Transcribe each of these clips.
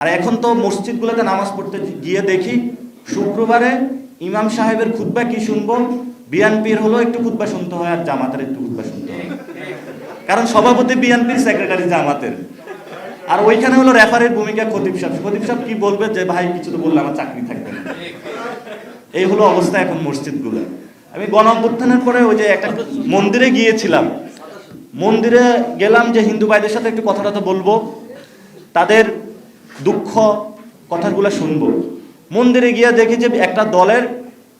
আর এখন তো মসজিদগুলোতে নামাজ পড়তে গিয়ে দেখি, শুক্রবারে ইমাম সাহেবের খুতবা কি শুনব? বিএনপির হলো একটু খুতবা শুনতে হয় আর জামাতের একটু খুতবা শুনতে হয়। কারণ সভাপতি বিএনপির সেক্রেটারি জামাতের। আর ওইখানে হলো রেফারের ভূমিকা খতিব সাহেব। খতিব সাহেব কি বলবে যে, ভাই, কিছু তো বললে আমার চাকরি থাকবে এই হলো অবস্থা এখন মসজিদগুলো আমি গণ পরে ওই যে একটা মন্দিরে গিয়েছিলাম। মন্দিরে গেলাম যে হিন্দু ভাইদের সাথে একটু কথাটা তো বলব। তাদের দুঃখ কথাগুলো শুনব। মন্দিরে গিয়ে দেখি যে একটা দলের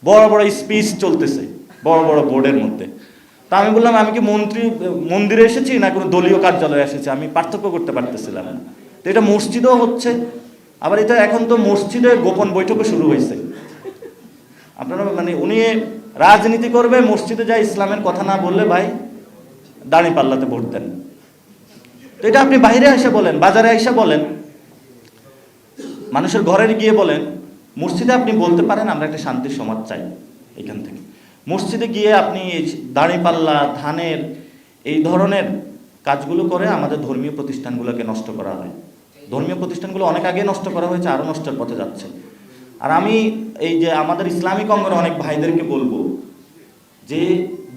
বড় বড় স্পিচ চলতেছে, বড় বড় বোর্ডের মধ্যে। তা আমি বললাম, আমি কি মন্ত্রী, মন্দিরে এসেছি না কোনো দলীয় কার্যালয়ে এসেছি? আমি পার্থক্য করতে পারতেছিলাম না। তো এটা মসজিদও হচ্ছে, আবার এটা এখন তো মসজিদে গোপন বৈঠকও শুরু হয়েছে। আপনারা মানে উনি রাজনীতি করবে, মসজিদে যায় ইসলামের কথা না বললে ভাই দাঁড়ি পাল্লাতে ভোট দেন। তো এটা আপনি বাইরে এসে বলেন, বাজারে এসে বলেন। মানুষের ঘরে গিয়ে বলেন, মসজিদে আপনি বলতে পারেন আমরা একটা শান্তির সমাজ চাই এখান থেকে। মসজিদে গিয়ে আপনি দাঁড়িপাল্লা, ধানের এই ধরনের কাজগুলো করে আমাদের ধর্মীয় প্রতিষ্ঠানগুলোকে নষ্ট করা হয়। ধর্মীয় প্রতিষ্ঠানগুলো অনেক আগে নষ্ট করা হয়েছে, আরও নষ্টের পথে যাচ্ছে। আর আমি এই যে আমাদের ইসলামিক অঙ্গনে অনেক ভাইদেরকে বলব যে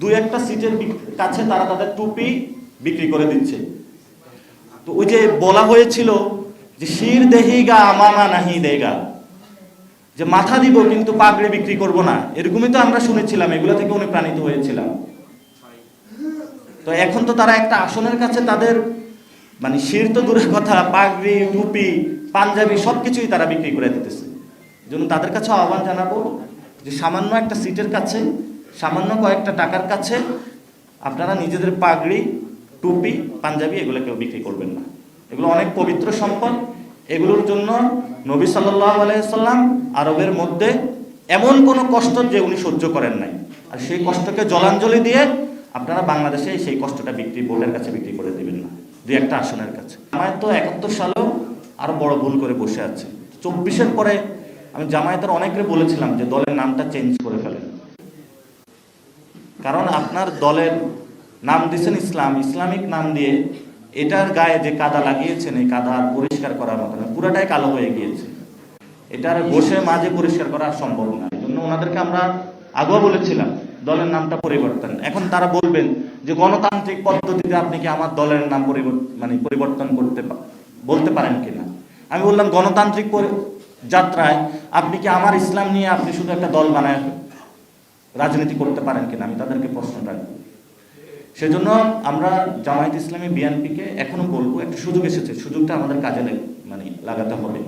দু একটা সিটের কাছে তারা তাদের টুপি বিক্রি করে দিচ্ছে। তো ওই যে বলা হয়েছিল যে শির দেহিগা আমামা নাহি দেগা। যে মাথা দিব, কিন্তু পাগড়ি বিক্রি করব না। এরকমই তো আমরা শুনেছিলাম, এগুলো থেকে অনুপ্রাণিত হয়েছিলাম। তো এখন তো তারা একটা আসনের কাছে তাদের মানে শির তো দূরের কথা, পাগড়ি, টুপি, পাঞ্জাবি সব কিছুই তারা বিক্রি করে দিতেছে। জন্য তাদের কাছে আহ্বান জানাব যে সামান্য একটা সিটের কাছে, সামান্য কয়েকটা টাকার কাছে আপনারা নিজেদের পাগড়ি, টুপি, পাঞ্জাবি এগুলো কেউ বিক্রি করবেন না। এগুলো অনেক পবিত্র সম্পদ। এগুলোর জন্য নবী সাল্লাহ আলাইসাল্লাম আরবের মধ্যে এমন কোনো কষ্ট যে উনি সহ্য করেন নাই। আর সেই কষ্টকে জলাঞ্জলি দিয়ে আপনারা বাংলাদেশে সেই কষ্টটা বিক্রি বোর্ডের কাছে বিক্রি করে দেবেন না। দুই একটা আসনের কাছে। আমার তো একাত্তর সালেও আরও বড় ভুল করে বসে আছে। চব্বিশের পরে আমি জামায়াতের অনেকে বলেছিলাম যে দলের নামটা চেঞ্জ করে ফেলেন। কারণ আপনার দলের নাম দিয়েছেন ইসলাম। ইসলামিক নাম দিয়ে এটার গায়ে যে কাদা লাগিয়েছেন, এই কাদা আর পরিষ্কার করার মতো না, পুরাটাই কালো হয়ে গিয়েছে। এটার বসে মাঝে পরিষ্কার করা সম্ভব না। এই জন্য ওনাদেরকে আমরা আগেও বলেছিলাম, দলের নামটা পরিবর্তন। এখন তারা বলবেন যে গণতান্ত্রিক পদ্ধতিতে আপনি কি আমার দলের নাম পরিবর্তন মানে পরিবর্তন করতে বলতে পারেন কিনা? আমি বললাম, গণতান্ত্রিক যাত্রায় আপনি কি আমার ইসলাম নিয়ে আপনি শুধু একটা দল বানায় রাজনীতি করতে পারেন কিনা? আমি তাদেরকে প্রশ্ন রাখব। সেজন্য আমরা জামায়াত ইসলামী বিএনপিকে এখনও বলব, একটা সুযোগ এসেছে, সুযোগটা আমাদের কাজে মানে লাগাতে হবে।